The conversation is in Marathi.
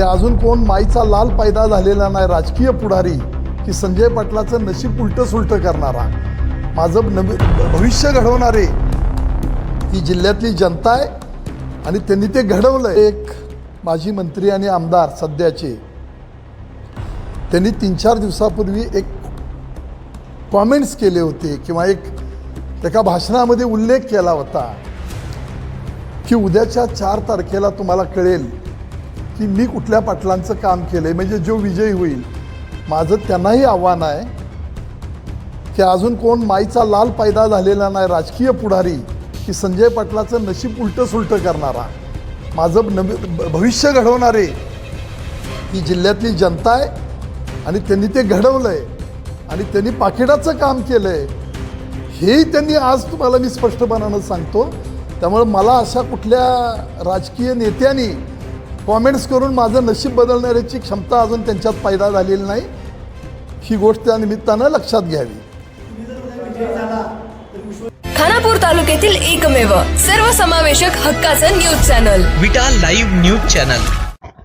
ते अजून कोण माईचा लाल पायदा झालेला नाही राजकीय पुढारी की संजय पाटलाचं नशीब उलटं सुलटं करणारा. माझं नवी भविष्य घडवणारे ही जिल्ह्यातली जनता आहे आणि त्यांनी ते घडवलं एक माजी मंत्री आणि आमदार सध्याचे. त्यांनी तीन चार दिवसापूर्वी एक कॉमेंट्स केले होते किंवा एक एका भाषणामध्ये उल्लेख केला होता की उद्याच्या चार तारखेला तुम्हाला कळेल की मी कुठल्या पाटलांचं काम केलं आहे म्हणजे जो विजयी होईल माझं त्यांनाही आव्हान आहे की अजून कोण माईचा लाल पायदा झालेला नाही राजकीय पुढारी की संजय पाटलाचं नशीब उलटं सुलटं करणारा. माझं नवी भविष्य घडवणारे ही जिल्ह्यातली जनता आहे आणि त्यांनी ते घडवलं आहे आणि त्यांनी पाकिटाचं काम केलं आहे हेही त्यांनी आज तुम्हाला मी स्पष्टपणानं सांगतो. त्यामुळे मला अशा कुठल्या राजकीय नेत्यांनी कॉमेंट्स करून माझं नशीब बदलण्याची क्षमता अजून त्यांच्यात पैदा झालेली नाही. ही गोष्ट त्या निमित्तानं लक्षात घ्यावी. खानापूर तालुक्यातील एकमेव सर्वसमावेशक हक्काचं news channel. Vita live news channel.